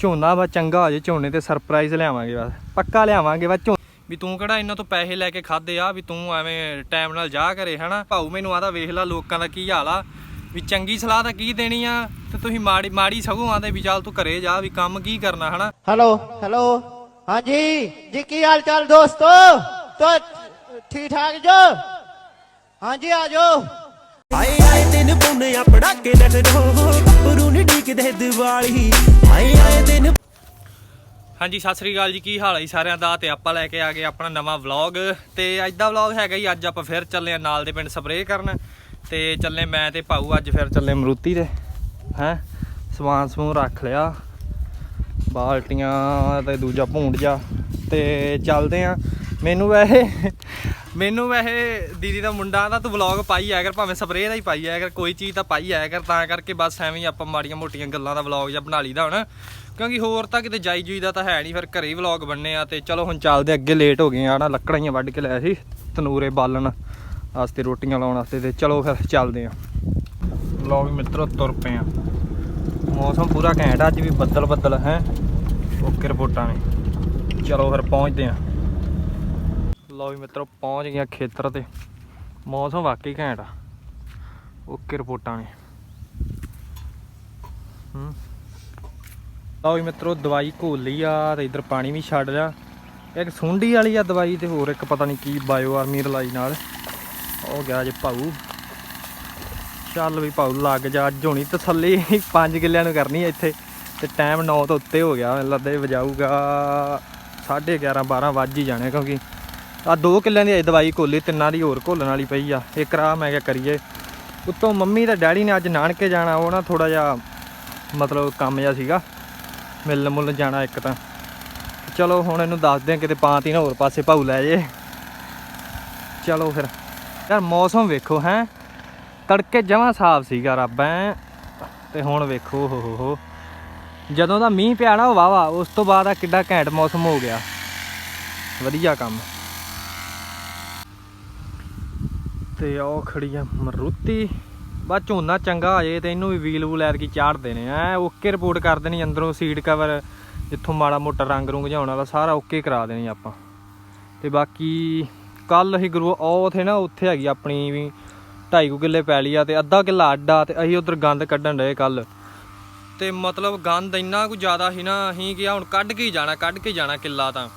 ਝੋਨਾ ਵਾ ਚੰਗਾ ਹੋ ਜੇ ਝੋਨੇ ਤੇ ਸਰਪ੍ਰਾਈਜ਼ ਲਿਆਵਾਂਗੇ ਬਸ। ਪੱਕਾ ਲਿਆਵਾਂਗੇ ਬਸ ਵੀ ਤੂੰ ਕਿਹੜਾ ਇਹਨਾਂ ਤੋਂ ਪੈਸੇ ਲੈ ਕੇ ਖਾਦੇ ਆ ਵੀ ਤੂੰ ਐਵੇਂ ਟਾਈਮ ਨਾਲ ਜਾ ਕਰੇ ਹਨਾ? ਭਾਉ ਮੈਨੂੰ ਆਦਾ ਵੇਖ ਲੈ ਲੋਕਾਂ ਦਾ ਕੀ ਹਾਲ ਆ। ਵੀ ਚੰਗੀ ਸਲਾਹ ਤਾਂ ਕੀ ਦੇਣੀ ਆ? ਤੇ ਤੁਸੀਂ ਮਾੜੀ ਮਾੜੀ ਸਗੋਂ ਆਂਦੇ ਵੀ ਚੱਲ ਤੂੰ ਘਰੇ ਜਾ ਵੀ ਕੰਮ ਕੀ ਕਰਨਾ ਹਨਾ? ਹੈਲੋ ਹੈਲੋ ਹਾਂਜੀ ਜੀ ਕੀ ਹਾਲ ਚਾਲ ਦੋਸਤੋ? ਤੋ ਠੀਕ ਠਾਕ ਜੋ? ਹਾਂਜੀ ਆਜੋ ਆਏ ਆਏ ਦਿਨ ਪੁੰਨੇ ਆਪਣਾ ਕੇ ਨਟੋ ਗੁਰੂ ਦੀਵਾਲੀ। ਆਏ ਆਏ ਦਿਨ ਹਾਂਜੀ, ਸਤਿ ਸ੍ਰੀ ਅਕਾਲ ਜੀ। ਕੀ ਹਾਲ ਹੈ ਜੀ ਸਾਰਿਆਂ ਦਾ? ਤੇ ਆਪਾਂ ਲੈ ਕੇ ਆ ਗਏ ਆਪਣਾ ਨਵਾਂ ਵਲੌਗ ਤੇ ਅੱਜ ਦਾ ਵਲੌਗ ਹੈਗਾ ਜੀ, ਅੱਜ ਆਪਾਂ ਫਿਰ ਚੱਲੇ ਆ ਨਾਲ ਦੇ ਪਿੰਡ ਸਪਰੇਅ ਕਰਨ। ਤੇ ਚੱਲੇ ਮੈਂ ਤੇ ਭਾਊ, ਅੱਜ ਫਿਰ ਚੱਲੇ ਮਰੂਤੀ ਤੇ ਹੈ? ਸਮਾਨ ਸਮੂਹ ਰੱਖ ਲਿਆ। ਬਾਲਟੀਆਂ ਤੇ ਦੂਜਾ ਭੂੰਡ ਜਾ ਤੇ ਚੱਲਦੇ ਆ ਮੈਨੂੰ ਵੈਸੇ ਮੈਨੂੰ ਵੈਸੇ ਦੀਦੀ ਦਾ ਮੁੰਡਾ ਦਾ ਤੂੰ ਵਲੌਗ ਪਾਈ ਆਇਆ ਕਰ ਭਾਵੇਂ ਸਪਰੇਅ ਦਾ ਹੀ ਪਾਈ ਆਇਆ ਕਰ ਕੋਈ ਚੀਜ਼ ਤਾਂ ਪਾਈ ਆਇਆ ਕਰ ਤਾਂ ਕਰਕੇ ਬਸ ਐਵੇਂ ਹੀ ਆਪਾਂ ਮਾੜੀਆਂ ਮੋਟੀਆਂ ਗੱਲਾਂ ਦਾ ਵਲੌਗ ਜਾਂ ਬਣਾ ਲਈਦਾ ਹੁਣ। ਕਿਉਂਕਿ ਹੋਰ ਤਾਂ ਕਿਤੇ ਜਾਈ ਜੂਈ ਦਾ ਤਾਂ ਹੈ ਨਹੀਂ ਫਿਰ ਘਰੇ ਹੀ ਵਲੌਗ ਬਣਨੇ ਆ ਤੇ ਚਲੋ ਹੁਣ ਚੱਲਦੇ ਅੱਗੇ ਲੇਟ ਹੋ ਗਏ ਆ ਨਾ ਲੱਕੜਾਂ ਵੱਢ ਕੇ ਲਿਆ ਸੀ ਤਨੂਰੇ ਬਾਲਣ ਵਾਸਤੇ ਰੋਟੀਆਂ ਲਾਉਣ ਵਾਸਤੇ ਤੇ ਚਲੋ ਫਿਰ ਚੱਲਦੇ ਆ। ਲਓ ਵੀ ਮਿੱਤਰੋ ਤੁਰ ਪਏ ਆ। ਮੌਸਮ ਪੂਰਾ ਘੈਂਟ ਆ, ਅੱਜ ਵੀ ਬੱਦਲ ਬੱਦਲ ਹੈ ਓਕੇ ਰਿਪੋਰਟਾਂ ਨੇ। ਚਲੋ ਫਿਰ ਪਹੁੰਚਦੇ ਆ। ਲਓ ਵੀ ਮਿੱਤਰੋ, ਪਹੁੰਚ ਗਿਆ ਖੇਤਰ ਤੇ। ਮੌਸਮ ਵਾਕਈ ਘੈਂਟ ਆ। ਓਕੇ ਰਿਪੋਰਟਾਂ ਨੇ। ਹੂੰ। ਲਓ ਵੀ ਮਿੱਤਰੋ, ਦਵਾਈ ਘੋਲ ਲਈ ਆ ਤੇ ਇਧਰ ਪਾਣੀ ਵੀ ਛੱਡ ਲਿਆ। ਇੱਕ ਸੁੰਡੀ ਵਾਲੀ ਆ ਦਵਾਈ ਤੇ ਹੋਰ ਇੱਕ ਪਤਾ ਨਹੀਂ ਕੀ ਬਾਇਓ ਆਰਮੀ ਰਲਾਈ ਨਾਲ। ਉਹ ਗਿਆ ਜੇ ਭਾਊ। ਚੱਲ ਵੀ ਭਾਊ, ਲੱਗ ਜਾ ਅੱਜ ਹੋਣੀ ਤਸੱਲੀ। 5 ਕਿੱਲਿਆਂ ਨੂੰ ਕਰਨੀ ਆ ਇੱਥੇ। ਤੇ ਟਾਈਮ 9 ਤੋਂ ਉੱਤੇ ਹੋ ਗਿਆ। ਮੈਨੂੰ ਲੱਗਦਾ ਇਹ ਵਜਾਊਗਾ 11:30 12 ਵੱਜ ਹੀ ਜਾਣੇ ਕਿਉਂਕਿ ਆ 2 ਕਿੱਲਿਆਂ ਦੀ ਅਜੇ ਦਵਾਈ ਘੋਲੀ, ਤਿੰਨਾਂ ਦੀ ਹੋਰ ਘੋਲਣ ਵਾਲੀ ਪਈ ਆ। ਇੱਕ ਰਾਹ ਮੈਂ ਕਿਹਾ ਕਰੀਏ। ਉੱਤੋਂ ਮੰਮੀ ਤੇ ਡੈਡੀ ਨੇ ਅੱਜ ਨਾਨਕੇ ਜਾਣਾ, ਉਹ ਨਾ ਥੋੜਾ ਜਿਹਾ ਮਤਲਬ ਕੰਮ ਜਿਹਾ ਸੀਗਾ। ਮਿਲਣ ਮੁਲਣ ਜਾਣਾ ਇੱਕ ਤਾਂ। ਚਲੋ ਹੁਣ ਇਹਨੂੰ ਦੱਸਦੇ ਆ ਕਿਤੇ ਪਾਤੀ ਨਾ, ਹੋਰ ਪਾਸੇ ਭਾਊ ਲੈ ਜੇ। ਚਲੋ ਫਿਰ। ਯਾਰ ਮੌਸਮ ਵੇਖੋ ਹੈ। ਤੜਕੇ ਜਮਾਂ ਸਾਫ਼ ਸੀਗਾ, ਰੱਬ ਐ। ਤੇ ਹੁਣ ਵੇਖੋ ਹੋ ਹੋ ਹੋ। ਜਦੋਂ ਦਾ ਮੀਂਹ ਪਿਆ ਨਾ ਉਹ ਵਾਵਾ ਉਸ ਤੋਂ ਬਾਅਦ ਆ ਕਿੱਡਾ ਘੈਂਟ ਮੌਸਮ ਹੋ ਗਿਆ। ਵਧੀਆ ਕੰਮ। ਤੇ ਉਹ ਖੜੀ ਆ ਮਰੂਤੀ। ਬਾ ਝੋਨਾ ਚੰਗਾ ਆ ਜੇ ਤੇ ਇਹਨੂੰ ਵੀ ਵੀਲ ਵੂਲ ਐਤਕੀ ਚਾੜ ਦੇਣੇ ਐ ਓਕੇ ਰਿਪੋਰਟ ਕਰ ਦੇਣੀ ਅੰਦਰੋਂ, ਸੀਟ ਕਵਰ ਜਿੱਥੋਂ ਮਾੜਾ ਮੋਟਾ ਰੰਗ ਰੁੰਗ ਜਿਹਾ ਵਾਲਾ ਸਾਰਾ ਓਕੇ ਕਰਾ ਦੇਣੀ ਆਪਾਂ। ਤੇ ਬਾਕੀ ਕੱਲ ਅਸੀਂ ਗੁਰੂ ਉਹ ਉਥੇ ਨਾ, ਉੱਥੇ ਹੈਗੀ ਆਪਣੀ ਵੀ 2.5 ਕਿੱਲੇ ਪੈਲੀ ਆ ਤੇ ਅੱਧਾ ਕਿੱਲਾ ਅੱਡਾ ਤੇ ਅਸੀਂ ਉਧਰ ਗੰਦ ਕੱਢਣ ਡਏ ਕੱਲ ਤੇ ਮਤਲਬ ਗੰਦ ਇੰਨਾ ਕੁ ਜ਼ਿਆਦਾ ਸੀ ਨਾ, ਅਸੀਂ ਕਿ ਹੁਣ ਕੱਢ ਕੇ ਹੀ ਜਾਣਾ, ਕੱਢ ਕੇ ਜਾਣਾ ਕਿੱਲਾ ਤਾਂ।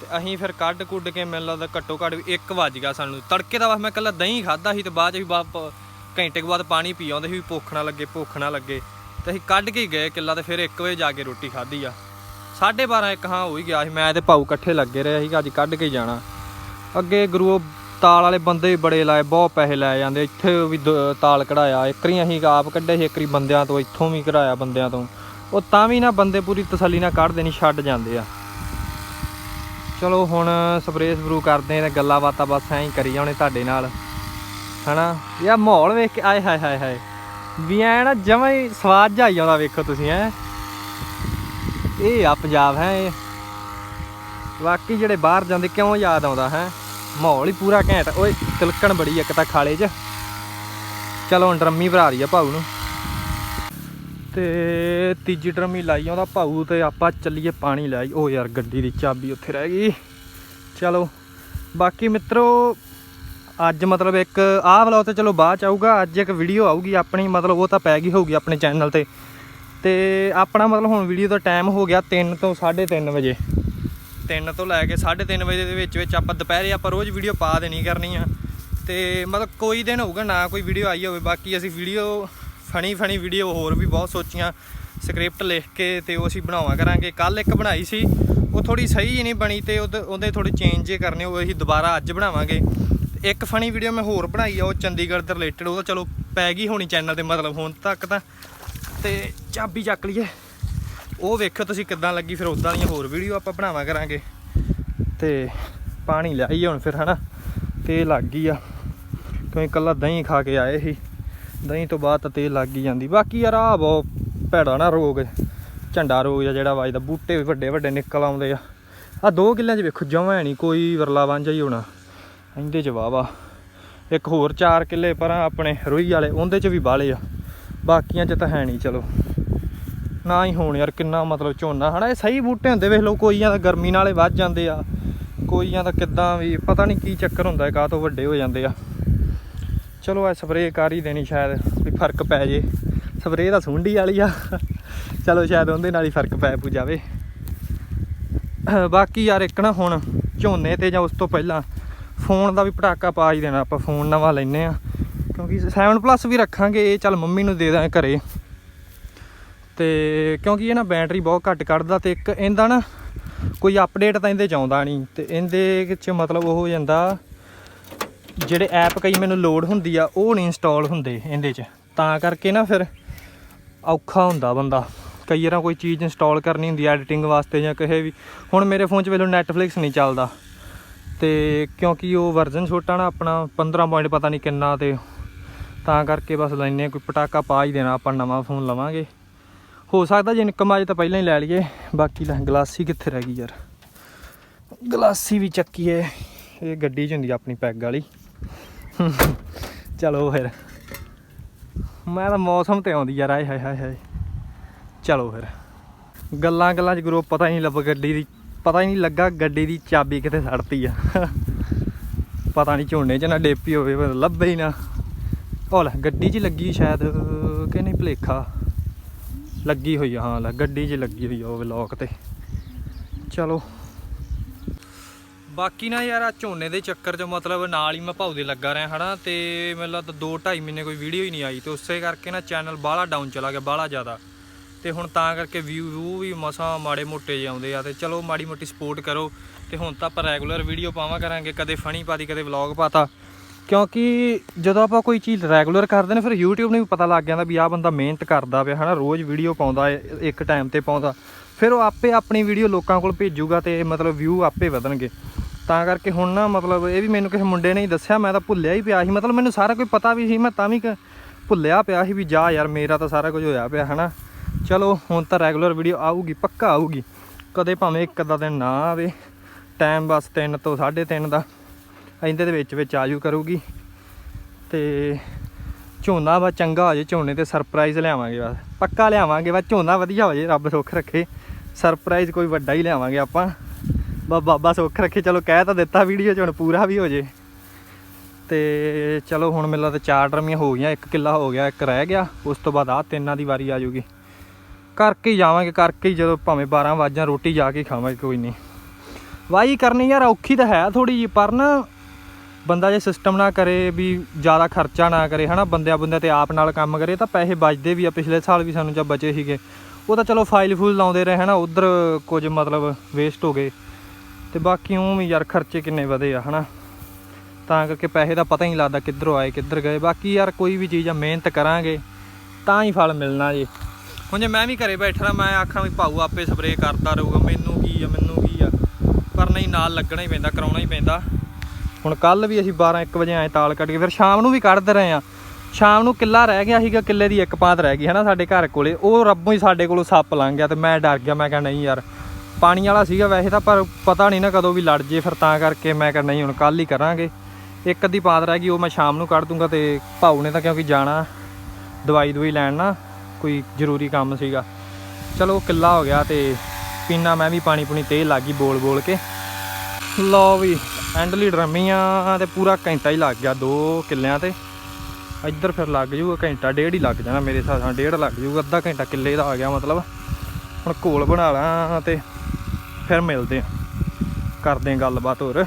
ਤੇ ਅਸੀਂ ਫਿਰ ਕੱਢ ਕੁੱਡ ਕੇ ਮੈਨੂੰ ਲੱਗਦਾ ਘੱਟੋ ਘੱਟ ਵੀ 1 ਵਜ ਗਿਆ ਸਾਨੂੰ। ਤੜਕੇ ਦਾ ਬਸ ਮੈਂ ਕੱਲਾ ਦਹੀਂ ਖਾਦਾ ਸੀ ਤੇ ਬਾਅਦ ਚ ਵੀ ਬਾਪ ਘੰਟੇ ਕੁ ਬਾਅਦ ਪਾਣੀ ਪੀ ਆਉਂਦੇ ਸੀ ਵੀ ਭੁੱਖ ਨਾ ਲੱਗੇ, ਭੁੱਖ ਨਾ ਲੱਗੇ। ਤੇ ਅਸੀਂ ਕੱਢ ਕੇ ਗਏ ਕਿੱਲਾ ਤੇ ਫਿਰ 1 ਵਜੇ ਜਾ ਕੇ ਰੋਟੀ ਖਾਧੀ ਆ। 12:30 ਇੱਕ ਹਾਂ ਹੋ ਹੀ ਗਿਆ ਸੀ। ਮੈਂ ਤੇ ਭਾਊ ਇਕੱਠੇ ਲੱਗੇ ਰਹੇ ਸੀ ਅੱਜ ਕੱਢ ਕੇ ਹੀ ਜਾਣਾ। ਅੱਗੇ ਗੁਰੂ ਤਾਲ ਵਾਲੇ ਬੰਦੇ ਵੀ ਬੜੇ ਲਾਏ, ਬਹੁਤ ਪੈਸੇ ਲੈ ਜਾਂਦੇ। ਇੱਥੇ ਵੀ ਦ- ਤਾਲ ਕਢਾਇਆ। ਇੱਕਰੀ ਅਸੀਂ ਆਪ ਕੱਢੇ ਸੀ, ਇੱਕਰੀ ਬੰਦਿਆਂ ਤੋਂ, ਇੱਥੋਂ ਵੀ ਕਢਾਇਆ ਬੰਦਿਆਂ ਤੋਂ। ਉਹ ਤਾਂ ਵੀ ਨਾ ਬੰਦੇ ਪੂਰੀ ਤਸੱਲੀ ਨਾਲ ਕੱਢਦੇ ਨਹੀਂ ਛੱਡ ਜਾਂਦੇ ਆ। ਚਲੋ ਹੁਣ ਸਪਰੇਅ ਸਪਰੂ ਕਰਦੇ ਆ ਗੱਲਾਂ ਬਾਤਾਂ ਬਸ ਐਂ ਹੀ ਕਰੀ ਜਾਣੇ ਤੁਹਾਡੇ ਨਾਲ। ਹਨਾ? ਯਾ ਮਾਹੌਲ ਵੇਖ ਕੇ, ਆਏ ਹਾਏ ਹਾਏ ਹਾਏ। ਵੀ ਐ ਨਾ ਜਮਾਂ ਹੀ ਸਵਾਦ ਜਿਹਾ ਆਈ ਆਉਂਦਾ ਵੇਖੋ ਤੁਸੀਂ ਐ ਇਹ ਆ ਪੰਜਾਬ, ਹੈ ਇਹ। ਬਾਕੀ ਜਿਹੜੇ ਬਾਹਰ ਜਾਂਦੇ ਕਿਉਂ ਯਾਦ ਆਉਂਦਾ, ਹੈ? ਮਾਹੌਲ ਹੀ ਪੂਰਾ ਘੈਂਟ। ਓਏ, ਤਿਲਕਣ ਬੜੀ ਇੱਕ ਤਾਂ ਖਾਲੇ 'ਚ। ਚਲੋ ਹੁਣ ਡਰਮੀ ਭਰਾ ਰਹੀ ਆ ਭਾਊ ਨੂੰ। ਤੇ ਤੀਜੀ ਡਰਮੀ ਲਾਈ ਆਉਂਦਾ ਭਾਊ ਤੇ ਆਪਾਂ ਚੱਲੀਏ ਪਾਣੀ ਲੈ ਆਈ। ਓ ਯਾਰ ਗੱਡੀ ਦੀ ਚਾਬੀ ਉੱਥੇ ਰਹਿ ਗਈ। ਚਲੋ, ਬਾਕੀ ਮਿੱਤਰੋ, ਅੱਜ ਮਤਲਬ ਇੱਕ ਆਹ ਵਲੌਗ ਤੇ ਚਲੋ ਬਾਅਦ ਚ ਆਊਗਾ, ਅੱਜ ਇੱਕ ਵੀਡੀਓ ਆਊਗੀ ਆਪਣੀ, ਮਤਲਬ ਉਹ ਤਾਂ ਪੈ ਗਈ ਹੋਊਗੀ ਆਪਣੇ ਚੈਨਲ ਤੇ। ਤੇ ਆਪਣਾ ਮਤਲਬ ਹੁਣ ਵੀਡੀਓ ਦਾ ਟਾਈਮ ਹੋ ਗਿਆ 3 ਤੋਂ 3:30 ਵਜੇ। 3 ਤੋਂ ਲੈ ਕੇ 3:30 ਵਜੇ ਦੇ ਵਿੱਚ ਵਿੱਚ ਆਪਾਂ ਦੁਪਹਿਰੇ ਆਪਾਂ ਰੋਜ਼ ਵੀਡੀਓ ਪਾ ਦੇਣੀ ਕਰਨੀ ਆ। ਤੇ ਮਤਲਬ ਕੋਈ ਦਿਨ ਹੋਊਗਾ ਨਾ ਕੋਈ ਵੀਡੀਓ ਆਈ ਹੋਵੇ, ਬਾਕੀ ਅਸੀਂ ਵੀਡੀਓ ਫਣੀ ਫਣੀ ਵੀਡੀਓ ਹੋਰ ਵੀ ਬਹੁਤ ਸੋਚੀਆਂ ਸਕ੍ਰਿਪਟ ਲਿਖ ਕੇ ਤੇ ਉਹ ਅਸੀਂ ਬਣਾਵਾ ਕਰਾਂਗੇ। ਕੱਲ ਇੱਕ ਬਣਾਈ ਸੀ, ਉਹ ਥੋੜੀ ਸਹੀ ਨਹੀਂ ਬਣੀ ਤੇ ਉਹਦੇ ਉਹਦੇ ਥੋੜੇ ਚੇਂਜ ਜੇ ਕਰਨੇ, ਉਹ ਅਸੀਂ ਦੁਬਾਰਾ ਅੱਜ ਬਣਾਵਾਂਗੇ। ਤੇ ਇੱਕ ਫਣੀ ਵੀਡੀਓ ਮੈਂ ਹੋਰ ਬਣਾਈ ਆ, ਉਹ ਚੰਡੀਗੜ੍ਹ ਦੇ ਰਿਲੇਟਡ ਉਹ ਤਾਂ ਚਲੋ ਪੈ ਗਈ ਹੋਣੀ ਚੈਨਲ ਤੇ ਮਤਲਬ ਹੁਣ ਤੱਕ ਤਾਂ। ਤੇ ਚਾਬੀ ਚੱਕ ਲਈਏ। ਉਹ ਵੇਖੋ ਤੁਸੀਂ ਕਿੱਦਾਂ ਲੱਗੀ, ਫਿਰ ਉਦਾਂ ਦੀਆਂ ਹੋਰ ਵੀਡੀਓ ਆਪਾਂ ਬਣਾਵਾ ਕਰਾਂਗੇ। ਤੇ ਪਾਣੀ ਲਿਆਈਏ ਹੁਣ ਫਿਰ, ਹਨਾ? ਤੇ ਲੱਗ ਗਈ ਆ। ਕਿਉਂਕਿ ਇਕੱਲਾ ਦਹੀਂ ਖਾ ਕੇ ਆਏ ਸੀ। ਦਹੀਂ ਤੋਂ ਬਾਅਦ ਤਾਂ ਤੇਲ ਲੱਗ ਹੀ ਜਾਂਦੀ। ਬਾਕੀ ਯਾਰ ਆ ਬਹੁਤ ਭੈੜਾ ਨਾ ਰੋਗ, ਝੰਡਾ ਰੋਗ ਆ ਜਿਹੜਾ ਵੱਜਦਾ, ਬੂਟੇ ਵੀ ਵੱਡੇ ਵੱਡੇ ਨਿਕਲ ਆਉਂਦੇ ਆ। ਆ ਦੋ ਕਿੱਲਿਆਂ 'ਚ ਵੇਖੋ, ਜਮਾਂ ਨਹੀਂ ਕੋਈ ਵਰਲਾ ਵਾਂਝਾ ਹੀ ਹੋਣਾ। ਇਹਦੇ 'ਚ ਵਾਵਾ ਇੱਕ ਹੋਰ 4 ਕਿੱਲੇ ਪਰਾਂ ਆਪਣੇ ਰੋਈ ਵਾਲੇ, ਉਹਦੇ 'ਚ ਵੀ ਬਾਲੇ ਆ। ਬਾਕੀਆਂ 'ਚ ਤਾਂ ਹੈ ਨਹੀਂ, ਚਲੋ। ਨਾ ਹੀ ਹੋਣ ਯਾਰ, ਕਿੰਨਾ ਮਤਲਬ ਝੋਨਾ, ਹਨਾ? ਇਹ ਸਹੀ ਬੂਟੇ ਹੁੰਦੇ, ਵੇਖ ਲਓ, ਕੋਈਆਂ ਤਾਂ ਗਰਮੀ ਨਾਲੇ ਵੱਧ ਜਾਂਦੇ ਆ। ਕੋਈਆਂ ਤਾਂ ਕਿੱਦਾਂ ਵੀ, ਪਤਾ ਨਹੀਂ ਕੀ ਚੱਕਰ ਹੁੰਦਾ ਕਾਹ ਤੋਂ ਵੱਡੇ ਹੋ ਜਾਂਦੇ ਆ। ਚਲੋ ਐ ਸਪਰੇਅ ਕਰ ਹੀ ਦੇਣੀ ਸ਼ਾਇਦ, ਵੀ ਫ਼ਰਕ ਪੈ ਜੇ। ਸਪਰੇਅ ਤਾਂ ਸੁੰਡੀ ਵਾਲੀ ਆ। ਚਲੋ ਸ਼ਾਇਦ ਉਹਦੇ ਨਾਲ ਹੀ ਫ਼ਰਕ ਪੈ ਪੂ ਜਾਵੇ। ਬਾਕੀ ਯਾਰ ਇੱਕ ਨਾ ਹੁਣ ਝੋਨੇ ਤੇ ਜਾਂ ਉਸ ਤੋਂ ਪਹਿਲਾਂ ਫੋਨ ਦਾ ਵੀ ਪਟਾਕਾ ਪਾ ਹੀ ਦੇਣਾ, ਆਪਾਂ ਫੋਨ ਨਵਾਂ ਲੈਨੇ ਆ ਕਿਉਂਕਿ 7 ਪਲੱਸ ਵੀ ਰੱਖਾਂਗੇ, ਇਹ ਚੱਲ ਮੰਮੀ ਨੂੰ ਦੇ ਦਾਂ ਘਰੇ। ਤੇ ਕਿਉਂਕਿ ਇਹ ਨਾ ਬੈਟਰੀ ਬਹੁਤ ਘੱਟ ਕੱਢਦਾ ਤੇ ਇੱਕ ਇਹਦਾ ਨਾ ਕੋਈ ਅਪਡੇਟ ਤਾਂ ਇਹਦੇ ਚ ਆਉਂਦਾ ਨਹੀਂ। ਤੇ ਇਹਦੇ ਵਿੱਚ ਮਤਲਬ ਉਹ ਹੋ ਜਾਂਦਾ ਜਿਹੜੇ ਐਪ ਕਈ ਮੈਨੂੰ ਲੋਡ ਹੁੰਦੀ ਆ, ਉਹ ਨਹੀਂ ਇੰਸਟਾਲ ਹੁੰਦੇ ਇਹਦੇ ਚ। ਤਾਂ ਕਰਕੇ ਨਾ ਫਿਰ ਔਖਾ ਹੁੰਦਾ ਬੰਦਾ। ਕਈ ਵਾਰ ਕੋਈ ਚੀਜ਼ ਇੰਸਟਾਲ ਕਰਨੀ ਹੁੰਦੀ ਐਡੀਟਿੰਗ ਵਾਸਤੇ ਜਾਂ ਕਿਸੇ ਵੀ। ਹੁਣ ਮੇਰੇ ਫੋਨ 'ਚ ਵੇਲੇ ਨੈਟਫਲਿਕਸ ਨਹੀਂ ਚੱਲਦਾ। ਤੇ ਕਿਉਂਕਿ ਉਹ ਵਰਜ਼ਨ ਛੋਟਾ ਨਾ ਆਪਣਾ 15 ਪੁਆਇੰਟ ਪਤਾ ਨਹੀਂ ਕਿੰਨਾ ਤੇ ਤਾਂ ਕਰਕੇ ਬਸ ਲੈਨੇ ਕੋਈ ਪਟਾਕਾ ਪਾ ਹੀ ਦੇਣਾ, ਆਪਾਂ ਨਵਾਂ ਫੋਨ ਲਵਾਂਗੇ। ਹੋ ਸਕਦਾ ਜੇ ਇਨਕਮ ਆ ਤਾਂ ਪਹਿਲਾਂ ਹੀ ਲੈ ਲਈਏ। ਬਾਕੀ ਲੈ, ਗਲਾਸੀ ਕਿੱਥੇ ਰਹਿ ਗਈ ਯਾਰ? ਗਲਾਸੀ ਵੀ ਚੱਕੀਏ। ਇਹ ਗੱਡੀ 'ਚ ਹੁੰਦੀ ਆਪਣੀ ਪੈਗ ਵਾਲੀ। ਚਲੋ ਫਿਰ। ਮੈਂ ਤਾਂ ਮੌਸਮ ਤੇ ਆਉਂਦੀ ਯਾਰ, ਆਏ ਹਾਏ ਹਾਏ ਹਾਏ। ਚਲੋ ਫਿਰ। ਗੱਲਾਂ ਗੱਲਾਂ 'ਚ ਗਰੁੱਪ ਪਤਾ ਹੀ ਨਹੀਂ ਲੱਭ ਗੱਡੀ ਦੀ, ਪਤਾ ਹੀ ਨਹੀਂ ਲੱਗਾ ਗੱਡੀ ਦੀ ਚਾਬੀ ਕਿੱਥੇ ਸੜਤੀ ਆ। ਪਤਾ ਨਹੀਂ ਝੋਨੇ 'ਚ ਨਾ ਡੇਪੀ ਹੋਵੇ, ਪਰ ਲੱਭੇ ਹੀ ਨਾ। ਉਹ ਲੈ, ਗੱਡੀ 'ਚ ਲੱਗੀ ਸ਼ਾਇਦ, ਕਿ ਨਹੀਂ ਭਲੇਖਾ? ਲੱਗੀ ਹੋਈ ਹਾਂ ਲੈ, ਗੱਡੀ 'ਚ ਲੱਗੀ ਹੋਈ ਉਹ ਲੋਕ ਤੇ। ਚਲੋ। ਬਾਕੀ ਨਾ ਯਾਰ ਆ ਝੋਨੇ ਦੇ ਚੱਕਰ 'ਚ ਮਤਲਬ ਨਾਲ ਹੀ ਮੈਂ ਭਾਉ ਲੱਗਾ ਰਿਹਾ ਹਨਾ, ਤੇ ਮੈਨੂੰ ਲੱਗਦਾ 2 2.5 ਮਹੀਨੇ ਕੋਈ ਵੀਡੀਓ ਹੀ ਨਹੀਂ ਆਈ, ਤੇ ਉਸੇ ਕਰਕੇ ਨਾ ਚੈਨਲ ਬਾਹਲਾ ਡਾਊਨ ਚਲਾ ਗਿਆ, ਬਾਹਲਾ ਜ਼ਿਆਦਾ। ਤੇ ਹੁਣ ਤਾਂ ਕਰਕੇ ਵਿਊ ਵਿਊ ਵੀ ਮਸਾਂ ਮਾੜੇ ਮੋਟੇ ਜਿਹੇ ਆਉਂਦੇ ਆ, ਤੇ ਚਲੋ ਮਾੜੀ ਮੋਟੀ ਸਪੋਰਟ ਕਰੋ। ਤੇ ਹੁਣ ਤਾਂ ਆਪਾਂ ਰੈਗੂਲਰ ਵੀਡੀਓ ਪਾਵਾਂ ਕਰਾਂਗੇ, ਕਦੇ ਫਨੀ ਪਾਤੀ, ਕਦੇ ਵਲੌਗ ਪਾਤਾ। ਕਿਉਂਕਿ ਜਦੋਂ ਆਪਾਂ ਕੋਈ ਚੀਜ਼ ਰੈਗੂਲਰ ਕਰਦੇ ਨੇ, ਫਿਰ YouTube ਨੂੰ ਵੀ ਪਤਾ ਲੱਗ ਜਾਂਦਾ ਵੀ ਆਹ ਬੰਦਾ ਮਿਹਨਤ ਕਰਦਾ ਪਿਆ ਹਨਾ, ਰੋਜ਼ ਵੀਡੀਓ ਪਾਉਂਦਾ, ਇੱਕ ਟਾਈਮ ਤੇ ਪਾਉਂਦਾ। ਫਿਰ ਉਹ ਆਪੇ ਆਪਣੀ ਵੀਡੀਓ ਲੋਕਾਂ ਕੋਲ ਭੇਜੂਗਾ ਤੇ ਮਤਲਬ ਵਿਊ ਆਪੇ ਵਧਣਗੇ। ਤਾਂ ਕਰਕੇ ਹੁਣ ਨਾ ਮਤਲਬ ਇਹ ਵੀ ਮੈਨੂੰ ਕਿਸੇ ਮੁੰਡੇ ਨੇ ਹੀ ਦੱਸਿਆ, ਮੈਂ ਤਾਂ ਭੁੱਲਿਆ ਹੀ ਪਿਆ ਸੀ। ਮਤਲਬ ਮੈਨੂੰ ਸਾਰਾ ਕੁਝ ਪਤਾ ਵੀ ਸੀ, ਮੈਂ ਤਾਂ ਵੀ ਕ- ਭੁੱਲਿਆ ਪਿਆ ਸੀ ਵੀ ਜਾ ਯਾਰ, ਮੇਰਾ ਤਾਂ ਸਾਰਾ ਕੁਝ ਹੋਇਆ ਪਿਆ, ਹਨਾ। ਚਲੋ, ਹੁਣ ਤਾਂ ਰੈਗੂਲਰ ਵੀਡੀਓ ਆਊਗੀ, ਪੱਕਾ ਆਊਗੀ। ਕਦੇ ਭਾਵੇਂ ਇੱਕ ਅੱਧਾ ਦਿਨ ਨਾ ਆਵੇ ਟਾਈਮ ਬਸ 3 ਤੋਂ 3:30 ਦਾ। ਇਹਦੇ ਦੇ ਵਿੱਚ ਵਿੱਚ ਆਜੂ ਕਰੂਗੀ। ਤੇ ਝੋਨਾ ਵਾ ਚੰਗਾ ਹੋ ਜੇ ਝੋਨੇ ਤੇ ਸਰਪ੍ਰਾਈਜ਼ ਲਿਆਵਾਂਗੇ ਬਸ। ਪੱਕਾ ਲਿਆਵਾਂਗੇ ਬਸ, ਝੋਨਾ ਵਧੀਆ ਹੋ ਜੇ, ਰੱਬ ਸੁੱਖ ਰੱਖੇ। ਸਰਪ੍ਰਾਈਜ਼ ਕੋਈ ਵੱਡਾ ਹੀ ਲਿਆਵਾਂਗੇ ਆਪਾਂ। ਬਾਬਾ ਸੁੱਖ ਰੱਖੇ, ਚਲੋ ਕਹਿ ਤਾਂ ਦਿੱਤਾ ਵੀਡੀਓ ਚ, ਹੁਣ ਪੂਰਾ ਵੀ ਹੋ ਜੇ। ਤੇ ਚਲੋ ਹੁਣ ਮੇਲਾ ਤੇ ਚਾਰ ਡਰਮੀਆਂ ਹੋ ਗਈਆਂ, ਇੱਕ ਕਿੱਲਾ ਹੋ ਗਿਆ, ਇੱਕ ਰਹਿ ਗਿਆ, ਉਸ ਤੋਂ ਬਾਅਦ ਆ ਤਿੰਨਾਂ ਦੀ ਵਾਰੀ ਆ ਜੂਗੀ ਕਰਕੇ ਹੀ ਜਾਵਾਂਗੇ, ਕਰਕੇ ਹੀ ਜਦੋਂ ਭਾਵੇਂ 12 ਵਜਾਂ ਰੋਟੀ ਜਾ ਕੇ ਖਾਵਾਂਗੇ, ਕੋਈ ਨਹੀਂ। ਵਾਹੀ ਕਰਨੀ ਯਾਰ, ਔਖੀ ਤਾਂ ਹੈ ਥੋੜੀ ਜਿਹੀ, ਪਰ ਨਾ ਬੰਦਾ ਜੇ ਸਿਸਟਮ ਨਾ ਕਰੇ ਵੀ ਜ਼ਿਆਦਾ ਖਰਚਾ ਨਾ ਕਰੇ, ਹਨਾ, ਬੰਦਿਆਂ ਬੰਦਿਆਂ ਤੇ ਆਪ ਨਾਲ ਕੰਮ ਕਰੇ, ਤਾਂ ਪੈਸੇ ਬਚਦੇ ਵੀ ਆ, ਪਿਛਲੇ ਸਾਲ ਵੀ ਸਾਨੂੰ ਜਾਂ ਬਚੇ ਸੀਗੇ। ਉਹ ਤਾਂ ਚਲੋ ਫਾਈਲ ਫੂਲ ਲਾਉਂਦੇ ਰਹੇ, ਹਨਾ, ਉਧਰ ਕੁਝ ਮਤਲਬ ਵੇਸਟ ਹੋ ਗਏ। ਤੇ ਬਾਕੀ ਉਹ ਵੀ ਯਾਰ ਖਰਚੇ ਕਿੰਨੇ ਵਧੇ ਆ, ਹਨਾ? ਤਾਂ ਕਰਕੇ ਪੈਸੇ ਦਾ ਪਤਾ ਹੀ ਨਹੀਂ ਲੱਗਦਾ ਕਿੱਧਰੋਂ ਆਏ, ਕਿੱਧਰ ਗਏ। ਬਾਕੀ ਯਾਰ ਕੋਈ ਵੀ ਚੀਜ਼ ਆ, ਮਿਹਨਤ ਕਰਾਂਗੇ, ਤਾਂ ਹੀ ਫਲ ਮਿਲਣਾ ਜੀ। ਹੁਣ ਜੇ ਮੈਂ ਵੀ ਘਰੇ ਬੈਠਣਾ, ਮੈਂ ਆਖਾਂ ਵੀ ਭਾਊ ਆਪੇ ਸਪਰੇਅ ਕਰਦਾ ਰਹੂਗਾ, ਮੈਨੂੰ ਕੀ ਆ, ਮੈਨੂੰ ਕੀ ਆ। ਪਰ ਨਹੀਂ, ਨਾਲ ਲੱਗਣਾ ਹੀ ਪੈਂਦਾ, ਕਰਾਉਣਾ ਹੀ ਪੈਂਦਾ। ਹੁਣ ਕੱਲ ਵੀ ਅਸੀਂ 12 1 ਵਜੇ ਆਏ, ਤਾਲ ਕੱਢ ਕੇ, ਫਿਰ ਸ਼ਾਮ ਨੂੰ ਵੀ ਕੱਢਦੇ ਰਹੇ ਆ। ਸ਼ਾਮ ਨੂੰ ਕਿੱਲਾ ਰਹਿ ਗਿਆ ਸੀਗਾ, ਕਿੱਲੇ ਦੀ ਇੱਕ ਪਾਤ ਰਹਿ ਗਈ, ਹਨਾ, ਸਾਡੇ ਘਰ ਕੋਲੇ। ਉਹ ਰੱਬੋਂ ਹੀ ਸਾਡੇ ਕੋਲੋਂ ਸੱਪ ਲੰਘ ਗਿਆ ਤੇ ਮੈਂ ਡਰ ਗਿਆ, ਮੈਂ ਕਿਹਾ ਨਹੀਂ ਯਾਰ ਪਾਣੀ ਵਾਲਾ ਸੀਗਾ ਵੈਸੇ ਤਾਂ, ਪਰ ਪਤਾ ਨਹੀਂ ਨਾ ਕਦੋਂ ਵੀ ਲੜ ਜੇ ਫਿਰ ਤਾਂ ਕਰਕੇ ਮੈਂ ਕਿਹਾ ਨਹੀਂ ਹੁਣ ਕੱਲ ਹੀ ਕਰਾਂਗੇ। ਇੱਕ ਅੱਧੀ ਪਾਤ ਰਹਿ ਗਈ, ਉਹ ਮੈਂ ਸ਼ਾਮ ਨੂੰ ਕੱਢ ਦੂੰਗਾ ਤੇ ਭਾਊ ਨੇ ਤਾਂ ਕਿਉਂਕਿ ਜਾਣਾ, ਦਵਾਈ ਦਵਾਈ ਲੈਣ ਨਾ, ਕੋਈ ਜ਼ਰੂਰੀ ਕੰਮ ਸੀਗਾ। ਚਲੋ ਕਿੱਲਾ ਹੋ ਗਿਆ ਤੇ ਪੀਣਾ ਮੈਂ ਵੀ ਪਾਣੀ ਪੁਣੀ ਤੇ ਲੱਗੀ ਬੋਲ ਬੋਲ ਕੇ। ਲਓ ਵੀ ਐਂਡਲੀ ਡਰਮੀਆਂ ਤੇ ਪੂਰਾ ਘੰਟਾ ਹੀ ਲੱਗ ਗਿਆ ਦੋ ਕਿੱਲਿਆਂ ਤੇ। ਇੱਧਰ ਫਿਰ ਲੱਗ ਜੂਗਾ ਘੰਟਾ ਡੇਢ ਹੀ ਲੱਗ ਜਾਣਾ ਮੇਰੇ ਹਿਸਾਬ ਨਾਲ, ਡੇਢ ਲੱਗ ਜੂਗਾ, ਅੱਧਾ ਘੰਟਾ ਕਿੱਲੇ ਦਾ ਆ ਗਿਆ ਮਤਲਬ। ਹੁਣ ਘੋਲ ਬਣਾ ਲਾਂ ਤੇ ਫਿਰ ਮਿਲਦੇ ਆ ਕਰਦੇ ਆ ਗੱਲਬਾਤ ਹੋਰ।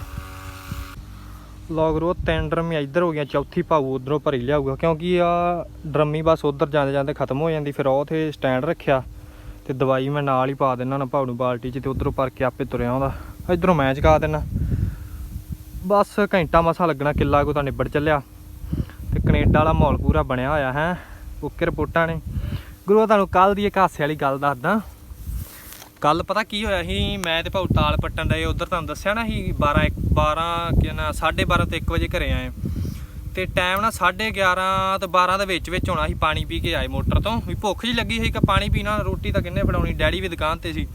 ਲੌਗ ਰੋ, ਤਿੰਨ ਡਰਮੀਆਂ ਇੱਧਰ ਹੋ ਗਈਆਂ, ਚੌਥੀ ਭਾਊ ਉਧਰੋਂ ਭਰੀ ਲਿਆਊਗਾ। ਕਿਉਂਕਿ ਆ ਡਰਮੀ ਬਸ ਉਧਰ ਜਾਂਦੇ ਜਾਂਦੇ ਖਤਮ ਹੋ ਜਾਂਦੀ, ਫਿਰ ਉਹ 'ਤੇ ਸਟੈਂਡ ਰੱਖਿਆ ਤੇ ਦਵਾਈ ਮੈਂ ਨਾਲ ਹੀ ਪਾ ਦਿੰਨਾ ਨਾ ਭਾਊ ਨੂੰ ਬਾਲਟੀ 'ਚ ਤੇ ਉਧਰੋਂ ਭਰ ਕੇ ਆਪੇ ਤੁਰਿਆ ਆਉਂਦਾ। ਇਧਰੋਂ ਮੈਂ ਚਕਾ ਦਿੰਨਾ ਬਸ ਘੰਟਾ ਮਸਾ ਲੱਗਣਾ, ਕਿੱਲਾ ਕੋ ਤਾਂ ਨਿਬੜ ਚੱਲਿਆ। ਤੇ ਕੈਨੇਡਾ ਵਾਲਾ ਮਾਹੌਲ ਪੂਰਾ ਬਣਿਆ ਹੋਇਆ ਹੈ। ਓਕੇ ਰਿਪੋਰਟਾਂ ਨੇ। ਗੁਰੂ ਤੁਹਾਨੂੰ ਕੱਲ ਦੀ ਇੱਕ ਹਾਸੇ ਵਾਲੀ ਗੱਲ ਦੱਸਦਾ। ਕੱਲ ਪਤਾ ਕੀ ਹੋਇਆ ਸੀ, ਮੈਂ ਤੇ ਭਾਉ ਤਾਲ ਪੱਟਣ ਦੇ ਉਧਰ ਤੁਹਾਨੂੰ ਦੱਸਿਆ ਨਾ ਸੀ 12 ਇੱਕ 12 ਕਿ ਨਾ 12:30 ਤੇ 1 ਵਜੇ ਘਰੇ ਆਏ ਤੇ ਟਾਈਮ ਨਾ 11:30 ਤੇ 12 ਦੇ ਵਿੱਚ ਵਿੱਚ ਹੋਣਾ ਸੀ, ਪਾਣੀ ਪੀ ਕੇ ਆਏ ਮੋਟਰ ਤੋਂ। ਵੀ ਭੁੱਖ ਜੀ ਲੱਗੀ ਸੀ ਕਿ ਪਾਣੀ ਪੀਣਾ, ਰੋਟੀ ਤਾਂ ਕਿੰਨੇ ਬਣਾਉਣੀ, ਡੈਡੀ ਵੀ ਦੁਕਾਨ ਤੇ ਸੀ।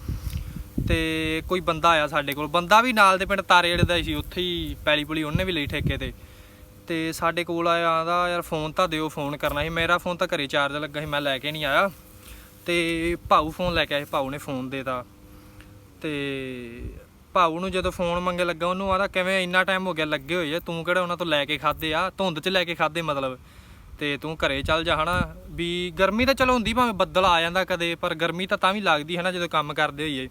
ਤੇ ਕੋਈ ਬੰਦਾ ਆਇਆ ਸਾਡੇ ਕੋਲ, ਬੰਦਾ ਵੀ ਨਾਲ ਦੇ ਪਿੰਡ ਤਾਰੇ ਜਿਹੜੇ ਦਾ ਹੀ ਸੀ, ਉੱਥੇ ਹੀ ਪੈਲੀ ਪੁਲੀ ਉਹਨੇ ਵੀ ਲਈ ਠੇਕੇ ਤੇ। ਤੇ ਸਾਡੇ ਕੋਲ ਆਇਆ ਆਂਦਾ ਯਾਰ ਫੋਨ ਤਾਂ ਦਿਓ ਫੋਨ ਕਰਨਾ ਸੀ। ਮੇਰਾ ਫੋਨ ਤਾਂ ਘਰੇ ਚਾਰਜ ਲੱਗਾ ਸੀ, ਮੈਂ ਲੈ ਕੇ ਨਹੀਂ ਆਇਆ। ਤੇ ਭਾਊ ਫੋਨ ਲੈ ਕੇ ਆਏ, ਭਾਊ ਨੇ ਫੋਨ ਦੇਤਾ। ਤੇ ਭਾਊ ਨੂੰ ਜਦੋਂ ਫੋਨ ਮੰਗੇ ਲੱਗਾ, ਉਹਨੂੰ ਆਦਾ ਕਿਵੇਂ ਇੰਨਾ ਟਾਈਮ ਹੋ ਗਿਆ, ਲੱਗੇ ਹੋਏ ਆ, ਤੂੰ ਕਿਹੜਾ ਉਹਨਾਂ ਤੋਂ ਲੈ ਕੇ ਖਾਦੇ ਆ? ਧੁੰਦ 'ਚ ਲੈ ਕੇ ਖਾਦੇ ਮਤਲਬ। ਤੇ ਤੂੰ ਘਰੇ ਚੱਲ ਜਾ, ਹਨਾ। ਵੀ ਗਰਮੀ ਤਾਂ ਚਲੋ ਹੁੰਦੀ, ਭਾਵੇਂ ਬੱਦਲ ਆ ਜਾਂਦਾ ਕਦੇ, ਪਰ ਗਰਮੀ ਤਾਂ ਤਾਂ ਵੀ ਲੱਗਦੀ ਹੈ ਨਾ ਜਦੋਂ ਕੰਮ ਕਰਦੇ ਹੋਈਏ।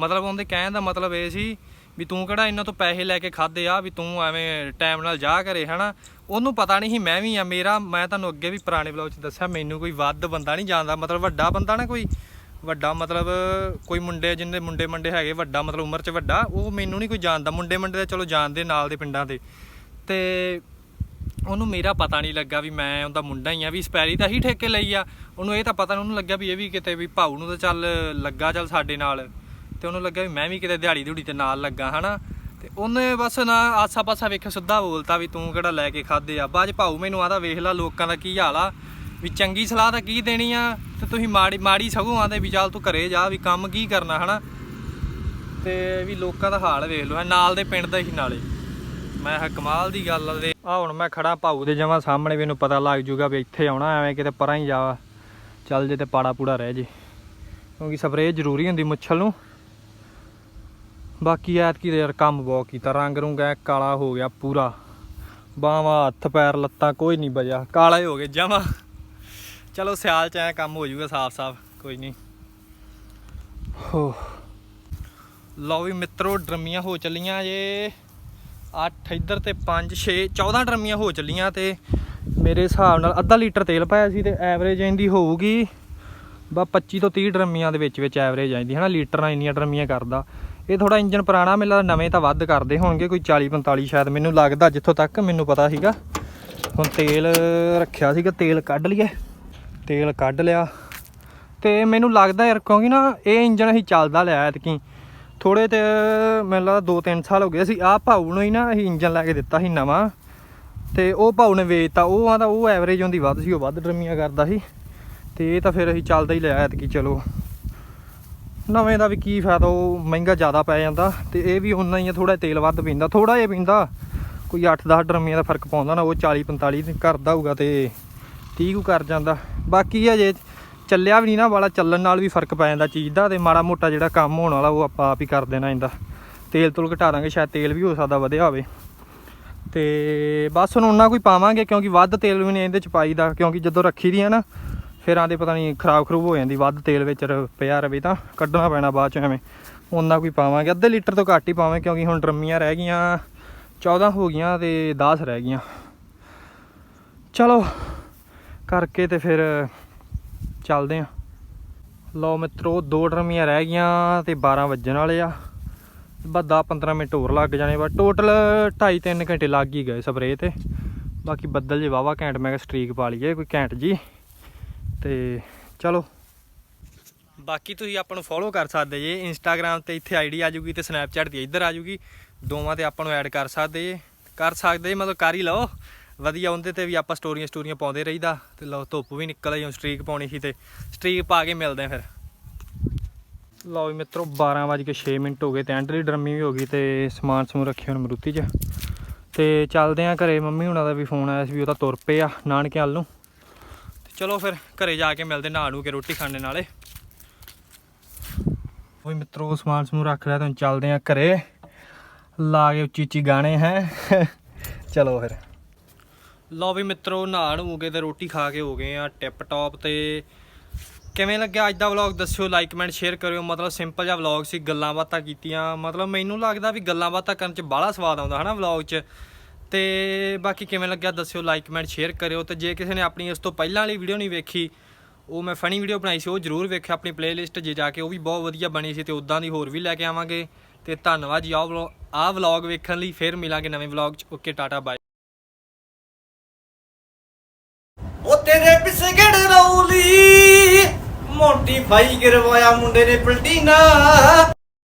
ਮਤਲਬ ਉਹਦੇ ਕਹਿਣ ਦਾ ਮਤਲਬ ਇਹ ਸੀ ਵੀ ਤੂੰ ਕਿਹੜਾ ਇਹਨਾਂ ਤੋਂ ਪੈਸੇ ਲੈ ਕੇ ਖਾਦੇ ਆ, ਵੀ ਤੂੰ ਐਵੇਂ ਟਾਈਮ ਨਾਲ ਜਾ ਘਰੇ ਹਨਾ? ਉਹਨੂੰ ਪਤਾ ਨਹੀਂ ਸੀ, ਮੈਂ ਵੀ ਆ, ਮੇਰਾ, ਮੈਂ ਤੁਹਾਨੂੰ ਅੱਗੇ ਵੀ ਪੁਰਾਣੇ ਵਲੌਗ 'ਚ ਦੱਸਿਆ, ਮੈਨੂੰ ਕੋਈ ਵੱਧ ਬੰਦਾ ਨਹੀਂ ਜਾਣਦਾ, ਮਤਲਬ ਵੱਡਾ ਬੰਦਾ ਨਾ ਕੋਈ, ਵੱਡਾ ਮਤਲਬ ਕੋਈ ਮੁੰਡੇ ਜਿੰਨੇ ਮੁੰਡੇ ਮੰਡੇ ਹੈਗੇ, ਵੱਡਾ ਮਤਲਬ ਉਮਰ 'ਚ ਵੱਡਾ, ਉਹ ਮੈਨੂੰ ਨਹੀਂ ਕੋਈ ਜਾਣਦਾ, ਮੁੰਡੇ ਮੰਡੇ ਤਾਂ ਚਲੋ ਜਾਣਦੇ ਨਾਲ ਦੇ ਪਿੰਡਾਂ ਦੇ। ਤੇ ਉਹਨੂੰ ਮੇਰਾ ਪਤਾ ਨਹੀਂ ਲੱਗਾ ਵੀ ਮੈਂ ਉਹਦਾ ਮੁੰਡਾ ਹੀ ਆ, ਵੀ ਸਪੈਰੀ ਤਾਂ ਹੀ ਠੇਕੇ ਲਈ ਆ। ਉਹਨੂੰ ਇਹ ਤਾਂ ਪਤਾ ਨਹੀਂ ਉਹਨੂੰ ਲੱਗਿਆ ਵੀ ਇਹ ਵੀ ਕਿਤੇ ਵੀ ਭਾਊ ਨੂੰ ਤਾਂ ਚੱਲ ਲੱਗਾ, ਚੱਲ ਸਾਡੇ ਨਾਲ। ਤੇ ਉਹਨੂੰ ਲੱਗਿਆ ਵੀ ਮੈਂ ਵੀ ਕਿਤੇ ਦਿਹਾੜੀ ਦਿਹੜੀ ਤੇ ਨਾਲ ਲੱਗਾ, ਹਨਾ? ਤੇ ਉਹਨੇ ਬਸ ਨਾ ਆਸਾ ਪਾਸਾ ਵੇਖ ਸਿੱਧਾ ਬੋਲਤਾ ਵੀ ਤੂੰ ਕਿਹੜਾ ਲੈ ਕੇ ਖਾਦੇ ਆ। ਬਾਅਦ 'ਚ ਭਾਊ ਮੈਨੂੰ ਆਦਾ ਵੇਖ ਲੈ ਲੋਕਾਂ ਦਾ ਕੀ ਹਾਲ ਆ, ਵੀ ਚੰਗੀ ਸਲਾਹ ਤਾਂ ਕੀ ਦੇਣੀ ਆ? ਤੇ ਤੁਸੀਂ ਮਾੜੀ ਮਾੜੀ ਸਗੋਂ ਆਂਦੇ ਵੀ ਚੱਲ ਤੂੰ ਘਰੇ ਜਾ, ਵੀ ਕੰਮ ਕੀ ਕਰਨਾ, ਹਨਾ? ਤੇ ਵੀ ਲੋਕਾਂ ਦਾ ਹਾਲ ਵੇਖ ਲਓ ਨਾਲ ਦੇ ਪਿੰਡ ਦਾ ਹੀ ਨਾਲੇ। ਮੈਂ ਹਾਂ ਕਮਾਲ ਦੀ ਗੱਲ ਆ ਤੇ। ਆ ਹੁਣ ਮੈਂ ਖੜਾ ਭਾਊ ਦੇ ਜਮਾ ਸਾਹਮਣੇ ਮੈਨੂੰ ਪਤਾ ਲੱਗ ਜੂਗਾ ਵੀ ਇੱਥੇ ਆਉਣਾ, ਐਵੇਂ ਕਿਤੇ ਪਰਾਂ ਹੀ ਜਾ। ਚੱਲ ਜੇ ਤੇ ਪਾੜਾ ਪੂੜਾ ਰਹਿ ਜੇ। ਕਿਉਂਕਿ ਸਪਰੇਅ ਜ਼ਰੂਰੀ ਹੁੰਦੀ ਮੁੱਛਲ ਨੂੰ। ਬਾਕੀ ਐਤਕੀ ਦੇ ਯਾਰ ਕੰਮ ਬਹੁਤ ਕੀਤਾ। ਰੰਗ ਰੁੰਗ ਐ, ਕਾਲਾ ਹੋ ਗਿਆ ਪੂਰਾ। ਬਾਹਾਂ, ਹੱਥ, ਪੈਰ, ਲੱਤਾਂ ਕੋਈ ਨਹੀਂ ਬਜਿਆ ਕਾਲਾ ਹੀ ਹੋ ਗਏ, ਜਮਾ। ਚਲੋ ਸਿਆਲ ਚ ਐ ਕੰਮ ਹੋ ਜਾਊਗਾ ਸਾਫ਼-ਸਾਫ਼ ਕੋਈ ਨਹੀਂ ਹੋ। ਲਓ ਵੀ ਮਿੱਤਰੋ, ਡਰਮੀਆਂ ਹੋ ਚੱਲੀਆਂ ਜੇ। 8 ਇੱਧਰ ਤੇ 5 6 14 ਡਰਮੀਆਂ ਹੋ ਚੱਲੀਆਂ ਤੇ ਮੇਰੇ ਹਿਸਾਬ ਨਾਲ ਅੱਧਾ ਲੀਟਰ ਤੇਲ ਪਾਇਆ ਸੀ ਤੇ ਐਵਰੇਜ ਇਹਦੀ ਹੋਊਗੀ। ਬਾ 25 ਤੋਂ 30 ਡਰਮੀਆਂ ਦੇ ਵਿੱਚ ਵਿੱਚ ਐਵਰੇਜ ਆਂਦੀ ਹੈ ਨਾ ਲੀਟਰਾਂ ਇੰਨੀਆਂ ਡਰਮੀਆਂ ਕਰਦਾ। ਇਹ ਥੋੜਾ ਇੰਜਨ ਪੁਰਾਣਾ, ਮੈਨੂੰ ਨਵੇਂ ਤਾਂ ਵੱਧ ਕਰਦੇ ਹੋਣਗੇ, ਕੋਈ 40 45 ਸ਼ਾਇਦ, ਮੈਨੂੰ ਲੱਗਦਾ ਜਿੱਥੋਂ ਤੱਕ ਮੈਨੂੰ ਪਤਾ ਸੀਗਾ। ਹੁਣ ਤੇਲ ਰੱਖਿਆ ਸੀਗਾ, ਤੇਲ ਕੱਢ ਲਈਏ, ਤੇਲ ਕੱਢ ਲਿਆ। ਤੇ ਮੈਨੂੰ ਲੱਗਦਾ ਯਾਰ, ਕਿਉਂਕਿ ਨਾ ਇਹ ਇੰਜਨ ਅਸੀਂ ਚੱਲਦਾ ਲਿਆ ਐਤਕੀ। ਥੋੜੇ ਤੇ ਮੈਨੂੰ ਲੱਗਦਾ 2-3 ਸਾਲ ਹੋ ਗਏ ਸੀ ਆਹ ਭਾਊ ਨੂੰ ਹੀ ਨਾ ਅਸੀਂ ਇੰਜਨ ਲੈ ਕੇ ਦਿੱਤਾ ਸੀ ਨਵਾਂ। ਤੇ ਉਹ ਭਾਊ ਨੇ ਵੇਚਤਾ, ਉਹ ਆਂਦਾ ਉਹ ਐਵਰੇਜ ਹੁੰਦੀ ਵੱਧ ਸੀ, ਉਹ ਵੱਧ ਡਰਮੀਆਂ ਕਰਦਾ ਸੀ। ਤੇ ਇਹ ਤਾਂ ਫਿਰ ਅਸੀਂ ਚੱਲਦਾ ਹੀ ਲਿਆ ਐਤਕੀ, ਚਲੋ। ਨਵੇਂ ਦਾ ਵੀ ਕੀ ਫਾਇਦਾ, ਉਹ ਮਹਿੰਗਾ ਜ਼ਿਆਦਾ ਪੈ ਜਾਂਦਾ ਤੇ ਇਹ ਵੀ ਉਨਾ ਹੀ ਆ ਥੋੜਾ ਤੇਲ ਵੱਧ ਪੀਂਦਾ ਥੋੜਾ ਜਿਹਾ ਪੀਂਦਾ, ਕੋਈ 8-10 ਡਰਮੀਆਂ ਦਾ ਫ਼ਰਕ ਪਾਉਂਦਾ ਨਾ, ਉਹ 40-45 ਕਰਦਾ ਹੋਊਗਾ ਤੇ 30 ਕੁ ਕਰ ਜਾਂਦਾ। ਬਾਕੀ ਅਜੇ ਚੱਲਿਆ ਵੀ ਨਹੀਂ ਨਾ, ਵਾਲਾ ਚੱਲਣ ਨਾਲ ਵੀ ਫ਼ਰਕ ਪੈ ਜਾਂਦਾ ਚੀਜ਼ ਦਾ ਤੇ ਮਾੜਾ ਮੋਟਾ ਜਿਹੜਾ ਕੰਮ ਹੋਣ ਵਾਲਾ, ਉਹ ਆਪਾਂ ਆਪ ਹੀ ਕਰ ਦੇਣਾ ਇਹਦਾ। ਤੇਲ ਤੁਲ ਘਟਾ ਦਾਂਗੇ, ਸ਼ਾਇਦ ਤੇਲ ਵੀ ਹੋ ਸਕਦਾ ਵਧਿਆ ਹੋਵੇ। ਤੇ ਬਸ ਹੁਣ ਉਹਨਾਂ ਕੋਈ ਪਾਵਾਂਗੇ, ਕਿਉਂਕਿ ਵੱਧ ਤੇਲ ਵੀ ਨਹੀਂ ਇਹਦੇ ਚ ਪਾਈਦਾ, ਕਿਉਂਕਿ ਜਦੋਂ ਰੱਖੀ ਦੀ ਆ ਨਾ ਫਿਰ ਆਂਦੇ ਪਤਾ ਨਹੀਂ ਖਰਾਬ ਖਰੂਬ ਹੋ ਜਾਂਦੀ, ਵੱਧ ਤੇਲ ਵਿੱਚ ਰ- ਪਿਆ ਰਵੇ ਤਾਂ ਕੱਢਣਾ ਪੈਣਾ ਬਾਅਦ ਚ ਐਵੇਂ। ਉਹਨਾਂ ਕੋਈ ਪਾਵਾਂਗੇ, ਅੱਧੇ ਲੀਟਰ ਤੋਂ ਘੱਟ ਹੀ ਪਾਵਾਂਗੇ ਕਿਉਂਕਿ ਹੁਣ ਡਰਮੀਆਂ ਰਹਿ ਗਈਆਂ 14 ਹੋ ਗਈਆਂ ਤੇ 10 ਰਹਿ ਗਈਆਂ। ਚਲੋ, ਕਰਕੇ ਤੇ ਫਿਰ ਚੱਲਦੇ ਆ। ਲਓ ਮਿੱਤਰੋ, ਦੋ ਡਰਮੀਆਂ ਰਹਿ ਗਈਆਂ ਤੇ 12 ਵੱਜਣ ਵਾਲੇ ਆ। ਬਸ 10 15 ਮਿੰਟ ਹੋਰ ਲੱਗ ਜਾਣੇ ਬਸ। ਟੋਟਲ 2.5 3 ਘੰਟੇ ਲੱਗ ਹੀ ਗਏ ਸਪਰੇਅ ਤੇ। ਬਾਕੀ ਬੱਦਲ ਜੇ ਵਾਵਾ ਘੈਂਟ, ਮੈਂ ਕਿਹਾ ਸਟ੍ਰੀਕ ਪਾ ਲਈਏ ਕੋਈ ਘੈਂਟ ਜੀ। ਤੇ ਚਲੋ। ਬਾਕੀ ਤੁਸੀਂ ਆਪਾਂ ਨੂੰ ਫੋਲੋ ਕਰ ਸਕਦੇ ਜੇ ਇੰਸਟਾਗ੍ਰam ਤੇ ਇੱਥੇ ਆਈਡੀ ਆ ਜੂਗੀ ਤੇ ਸਨੈਪਚੈਟ ਦੀ ਇੱਧਰ ਆ ਜੂਗੀ। ਦੋਵਾਂ ਤੇ ਆਪਾਂ ਨੂੰ ਐਡ ਕਰ ਸਕਦੇ ਜੇ। ਕਰ ਸਕਦੇ ਜੇ, ਮਤਲਬ ਕਰ ਹੀ ਲਓ। ਵਧੀਆ ਉਹਦੇ ਤੇ ਵੀ ਆਪਾਂ ਸਟੋਰੀਆਂ ਸਟੋਰੀਆਂ ਪਾਉਂਦੇ ਰਹੀਦਾ। ਤੇ ਲਓ ਧੁੱਪ ਵੀ ਨਿਕਲ ਆਈ ਹੁਣ ਸਟ੍ਰੀਕ ਪਾਉਣੀ ਸੀ ਤੇ ਸਟ੍ਰੀਕ ਪਾ ਕੇ ਮਿਲਦੇ ਆ ਫਿਰ। ਲਓ ਵੀ ਮਿੱਤਰੋ 12:06 ਮਿੰਟ ਹੋ ਗਏ ਤੇ ਐਂਡਲੀ ਡਰਮੀ ਵੀ ਹੋ ਗਈ ਤੇ ਸਮਾਨ ਸਮੂਨ ਰੱਖਿਆ ਹੁਣ ਮਰੂਤੀ 'ਚ। ਤੇ ਚੱਲਦੇ ਆ ਘਰੇ। ਮੰਮੀ ਹੁਣਾਂ ਦਾ ਵੀ ਫੋਨ ਆਇਆ ਸੀ ਵੀ ਉਹ ਤਾਂ ਤੁਰ ਪਏ ਆ ਨਾਨਕੇ ਵੱਲ ਨੂੰ। ਚਲੋ ਫਿਰ ਘਰੇ ਜਾ ਕੇ ਮਿਲਦੇ ਨਹਾ ਨੂੰ ਕੇ ਰੋਟੀ ਖਾਣੇ ਨਾਲੇ। ਉਹ ਮਿੱਤਰੋ ਸਮਾਨ ਸਮੂਨ ਰੱਖ ਲਿਆ ਤੇ ਹੁਣ ਚੱਲਦੇ ਆ ਘਰੇ। ਲਾ ਕੇ ਉੱਚੀ ਉੱਚੀ ਗਾਣੇ ਹੈ। ਚਲੋ ਫਿਰ। ਲਓ ਵੀ ਮਿੱਤਰੋ ਨਹਾ ਨੂੰ ਕੇ ਤੇ ਰੋਟੀ ਖਾ ਕੇ ਹੋ ਗਏ ਆ ਟਿਪ ਟੌਪ ਤੇ। ਕਿਵੇਂ ਲੱਗਿਆ ਅੱਜ ਦਾ ਵਲੌਗ ਦੱਸਿਓ ਲਾਈਕ ਕਮੈਂਟ ਸ਼ੇਅਰ ਕਰਿਓ। ਮਤਲਬ ਸਿੰਪਲ ਜਿਹਾ ਵਲੌਗ ਸੀ ਗੱਲਾਂ ਬਾਤਾਂ ਕੀਤੀਆਂ। ਮਤਲਬ ਮੈਨੂੰ ਲੱਗਦਾ ਵੀ ਗੱਲਾਂ ਬਾਤਾਂ ਕਰਨ 'ਚ ਬਾਹਲਾ ਸਵਾਦ ਆਉਂਦਾ ਹਨਾ ਵਲੌਗ 'ਚ? ਤੇ ਬਾਕੀ ਕਿਵੇਂ ਲੱਗਿਆ ਦੱਸਿਓ ਲਾਈਕ ਕਮੈਂਟ ਸ਼ੇਅਰ ਕਰਿਓ ਤੇ ਜੇ ਕਿਸੇ ਨੇ ਆਪਣੀ ਇਸ ਤੋਂ ਪਹਿਲਾਂ ਵਾਲੀ ਵੀਡੀਓ ਨਹੀਂ ਵੇਖੀ, ਉਹ ਮੈਂ ਫਨੀ ਵੀਡੀਓ ਬਣਾਈ ਸੀ, ਉਹ ਜਰੂਰ ਵੇਖਿਓ ਆਪਣੀ ਪਲੇਲਿਸਟ ਜੇ ਜਾ ਕੇ ਉਹ ਵੀ ਬਹੁਤ ਵਧੀਆ ਬਣੀ ਸੀ ਤੇ ਉਦਾਂ ਦੀ ਹੋਰ ਵੀ ਲੈ ਕੇ ਆਵਾਂਗੇ। ਤੇ ਧੰਨਵਾਦ ਜੀ ਆਹ ਵਲੌਗ ਆਹ ਵਲੌਗ ਵੇਖਣ ਲਈ, ਫੇਰ ਮਿਲਾਂਗੇ ਨਵੇਂ ਵਲੌਗ 'ਚ। ਓਕੇ ਟਾਟਾ ਬਾਏ ਉਹ ਤੇਰੇ ਪਿਸਗੜ ਰੌਲੀ, ਮੋਟੀ ਫਾਈ ਕਰਵਾਇਆ ਮੁੰਡੇ ਨੇ ਪਲਟੀਨਾ।